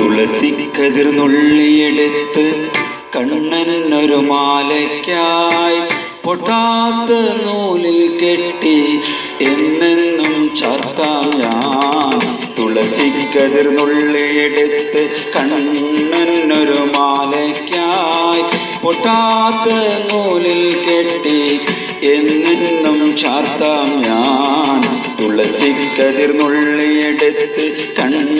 തുളസിക്കതിർന്നുള്ളിയെടുത്ത് കണ്ണനൊരു മാലയ്ക്കായി പൊട്ടാത്ത നൂലിൽ കെട്ടി എന്നെന്നും ചാർത്താം ഞാൻ. തുളസിക്കതിർന്നുള്ളിയെടുത്ത് കണ്ണനൊരു മാലയ്ക്കായി പൊട്ടാത്ത നൂലിൽ കെട്ടി എന്നെന്നും ചാർത്താം ഞാൻ. തുളസി തുളസിക്കതിർന്നുള്ളിയെടുത്ത് കണ്ണനൊരു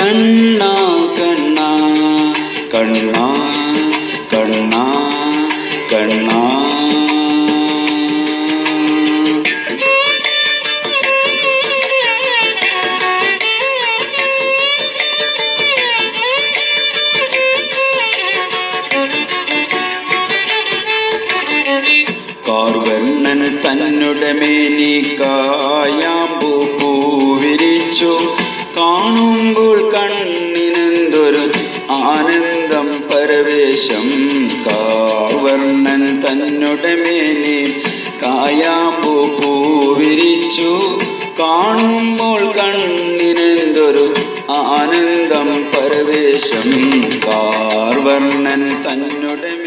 കണ്ണാ കണ്ണാ കണ്ണാ കണ്ണാ കണ്ണാ. കാർവർണൻ തന്നുടമേനി കായാമ്പൂ പൂവിരിച്ചു. ആനന്ദം പരവേശം കാവർണൻ തന്നുടമേനെ കായാമ്പൂ പൂവിരിച്ചു. കാണുമ്പോൾ കണ്ണിനെന്തൊരു ആനന്ദം പരവേശം കാർവർണൻ തന്നു